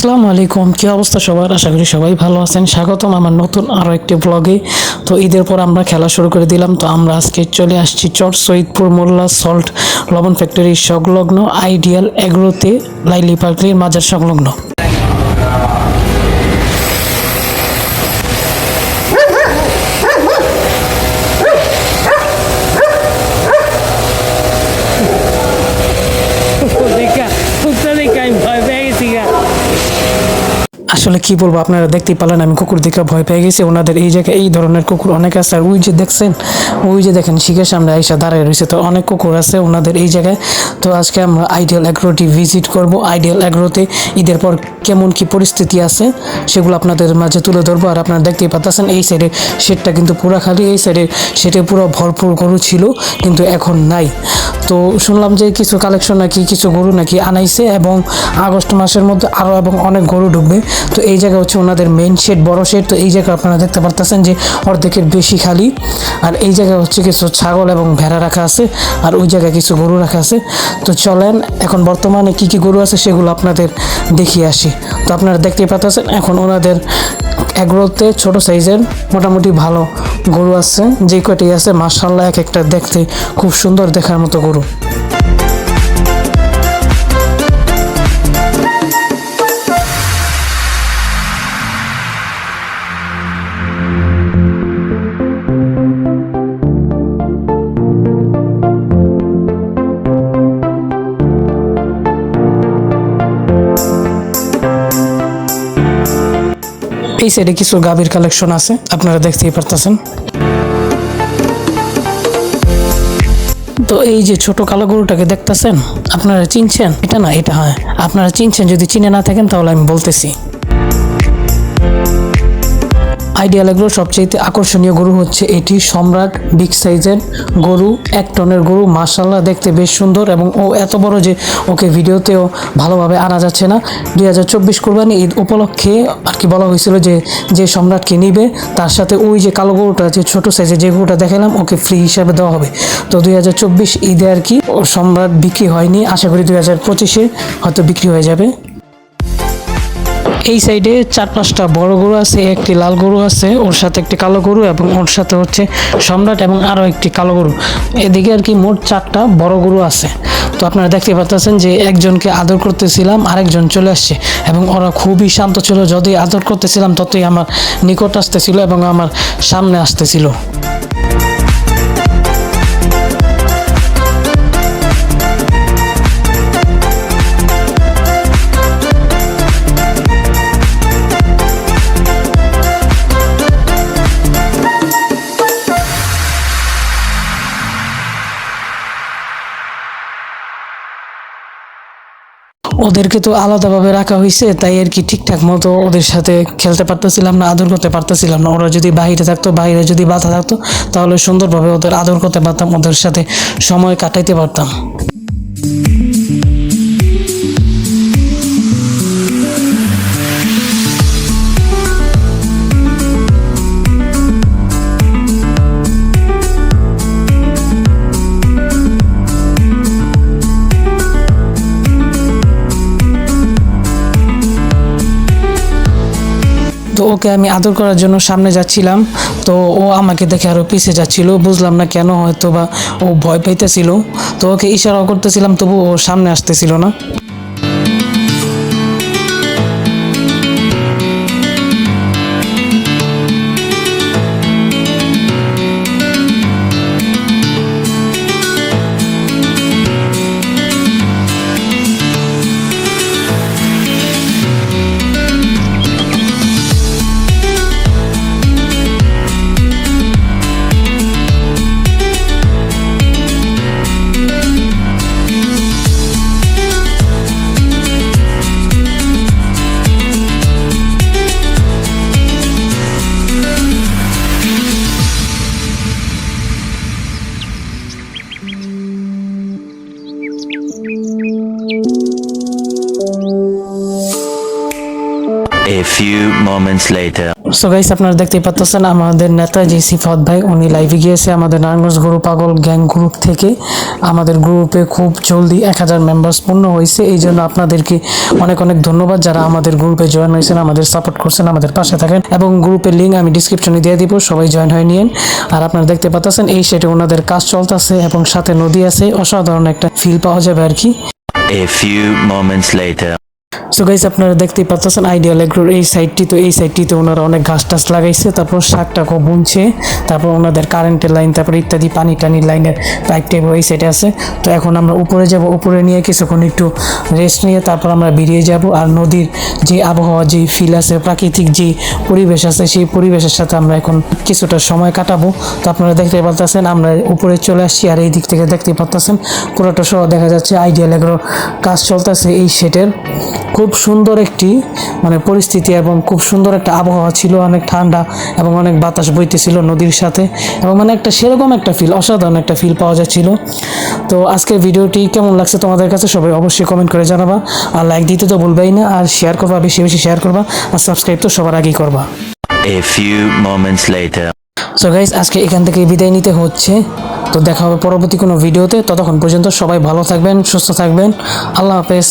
আসসালামু আলাইকুম। কী অবস্থা সবার? আশা করি সবাই ভালো আছেন। স্বাগতম আমার নতুন আরও একটি ব্লগে তো ঈদের পর আমরা খেলা শুরু করে দিলাম। তো আমরা আজকে চলে আসছি চট সৈদপুর মোল্লা সল্ট লবণ ফ্যাক্টরির সংলগ্ন আইডিয়াল এগ্রোতে লাইলি পার্কের মাজার সংলগ্ন। আসলে কি বলব, আপনারা দেখতেই পারলেন, আমি কুকুর দেখে ভয় পেয়ে গেছি। ওনাদের এই জায়গায় এই ধরনের কুকুর অনেক আছে। আর ওই যে দেখছেন, ওই যে দেখেন, শিখের সামনে আইসা দাঁড়ায় রয়েছে। তো অনেক কুকুর আছে ওনাদের এই জায়গায়। তো আজকে আমরা আইডিয়াল অ্যাগ্রোটি ভিজিট করব। আইডিয়াল অ্যাগ্রোতে ঈদের পর কেমন কি পরিস্থিতি আছে, সেগুলো আপনাদের মাঝে তুলে ধরবো। আর আপনারা দেখতেই পাচ্ছেন এই সাইডে শেডটা কিন্তু পুরো খালি, এই সাইডে সেটে পুরো ভরপুর গরু ছিল, কিন্তু এখন নাই। তো শুনলাম যে কিছু কালেকশন নাকি, কিছু গরু নাকি আনাইছে, এবং আগস্ট মাসের মধ্যে আরও এবং অনেক গরু ঢুকবে। তো এই জায়গা হচ্ছে ওনাদের মেন শেড বড় শেড তো এই জায়গায় আপনারা দেখতে পারতেছেন যে অর্ধেকের বেশি খালি। আর এই জায়গায় হচ্ছে কিছু ছাগল এবং ভেড়া রাখা আছে, আর ওই জায়গায় কিছু গরু রাখা আছে। তো চলেন, এখন বর্তমানে কি কি গরু আছে সেগুলো আপনাদের দেখিয়ে আসি। তো আপনারা দেখতেই পাচ্ছেন এখন ওনাদের এগুলোতে ছোট সাইজের মোটামুটি ভালো গরু আছে। যে কয়টি আছে মার্শাল্লাহ এক একটা দেখতে খুব সুন্দর দেখার মতো গরু। এই সাইডে কিছু গাভীর কালেকশন আছে, আপনারা দেখতেই পারতেছেন। তো এই যে ছোট কালো গরুটাকে দেখতেছেন, আপনারা চিনছেন? এটা না, এটা হ্যাঁ। আপনারা চিনছেন, যদি চিনে না থাকেন তাহলে আমি বলতেছি। আইডিয়াল এগুলো সবচেয়ে আকর্ষণীয় গরু হচ্ছে এটি। সম্রাট বিগ সাইজের গরু, এক টনের গরু মার্শাল্লাহ দেখতে বেশ সুন্দর এবং ও এত বড় যে ওকে ভিডিওতেও ভালোভাবে আনা যাচ্ছে না। দুই হাজার চব্বিশ কোরবানি ঈদ উপলক্ষে আর কি বলা হয়েছিল যে যে সম্রাটকে নিবে, তার সাথে ওই যে কালো গরুটা, যে ছোট সাইজের যে গরুটা দেখালাম, ওকে ফ্রি হিসাবে দেওয়া হবে। তো দুই হাজার চব্বিশ ঈদে আর কি ও সম্রাট বিক্রি হয়নি, আশা করি দুই হাজার পঁচিশে হয়তো বিক্রি হয়ে যাবে। এই সাইডে চার পাঁচটা বড় গরু আছে, একটি লাল গরু আছে, ওর সাথে একটি কালো গরু এবং ওর সাথে হচ্ছে সম্রাট এবং আরও একটি কালো গরু। এদিকে আর কি মোট চারটা বড় গরু আছে। তো আপনারা দেখতে পাচ্ছেন যে একজনকে আদর করতেছিলাম, আরেকজন চলে আসছে এবং ওরা খুবই শান্ত ছিল। যতই আদর করতেছিলাম, ততই আমার নিকট আসতেছিল এবং আমার সামনে আসতেছিল। ওদেরকে তো আলাদাভাবে রাখা হয়েছে তাই আর কি ঠিকঠাক মতো ওদের সাথে খেলতে পারতেছিলাম না, আদর করতে পারতেছিলাম না। ওরা যদি বাইরে থাকতো, বাইরে যদি বাধা থাকতো, তাহলে সুন্দরভাবে ওদের আদর করতে পারতাম, ওদের সাথে সময় কাটাইতে পারতাম। তো ওকে আমি আদর করার জন্য সামনে যাচ্ছিলাম। তো ও আমাকে দেখে আরও পিছিয়ে যাচ্ছিল। বুঝলাম না কেন হয়তো বা ও ভয় পাইতেছিল। তো ওকে ইশারা করতেছিলাম তবু ও সামনে আসতেছিল না। A few moments later. So guys আপনারা দেখতেই পাচ্ছেন আমাদের নেতা যে সিফাত ভাই উনি লাইভে গিয়েছে আমাদের নারায়ণগঞ্জ গরু পাগল গ্যাং গ্রুপ থেকে। আমাদের গ্রুপে খুব জলদি এক হাজার মেম্বার্স পূর্ণ হয়েছে। এই জন্য আপনাদেরকে অনেক অনেক ধন্যবাদ যারা আমাদের গ্রুপে জয়েন হয়েছেন আমাদের সাপোর্ট করছেন আমাদের পাশে থাকেন। এবং গ্রুপের লিঙ্ক আমি ডিসক্রিপশনে দিয়ে দিব সবাই জয়েন হয়ে নিন আর আপনারা দেখতে পাচ্ছেন এই সেটে ওনাদের কাজ চলতেছে এবং সাথে নদী আছে। অসাধারণ একটা ফিল পাওয়া যাবে আর কি। A few moments later. So guys আপনারা দেখতেই পাচ্ছেন আইডিয়াল এগ্রোর এই সাইডটি তো এই সাইডটিতে ওনারা অনেক ঘাস টাস লাগাইছে, তারপর শাকটাকে বুনছে, তারপর ওনাদের কারেন্টের লাইন তারপর ইত্যাদি, পানি টানির লাইনের পাইপ টাইপ এই সাইডে আছে। তো এখন আমরা উপরে যাব, উপরে নিয়ে কিছুক্ষণ একটু রেস্ট নিয়ে, তারপর আমরা বেরিয়ে যাব। আর নদীর যে আবহাওয়া, যে ফিল আছে, প্রাকৃতিক যে পরিবেশ আছে, সেই পরিবেশের সাথে আমরা এখন কিছুটা সময় কাটাবো। তো আপনারা দেখতে পাচ্ছেন আমরা উপরে চলে আসছি, আর এই দিক থেকে দেখতে পাচ্ছেন পুরোটা সহ দেখা যাচ্ছে আইডিয়াল এগ্রো কাজ চলতেছে এই সেটের খুব সুন্দর একটি মানে পরিস্থিতি এবং খুব সুন্দর একটা আবহাওয়া ছিল অনেক ঠান্ডা এবং অনেক বাতাস বইতেছিল নদীর সাথে এবং মানে একটা সেরকম একটা ফিল অসাধারণ একটা ফিল পাওয়া যাচ্ছিল। তো আজকের ভিডিওটি কেমন লাগছে তোমাদের কাছে সবাই অবশ্যই কমেন্ট করে জানাবা আর লাইক দিতে তো ভুলবেই না আর শেয়ার করবা বেশি বেশি শেয়ার করবা আর সাবস্ক্রাইব তো সবার আগেই করবা। A few moments later. So guys আজকে এখান থেকে বিদায় নিতে হচ্ছে। তো দেখা হবে পরবর্তী কোনো ভিডিওতে। ততক্ষণ পর্যন্ত সবাই ভালো থাকবেন সুস্থ থাকবেন। আল্লাহ হাফেজ।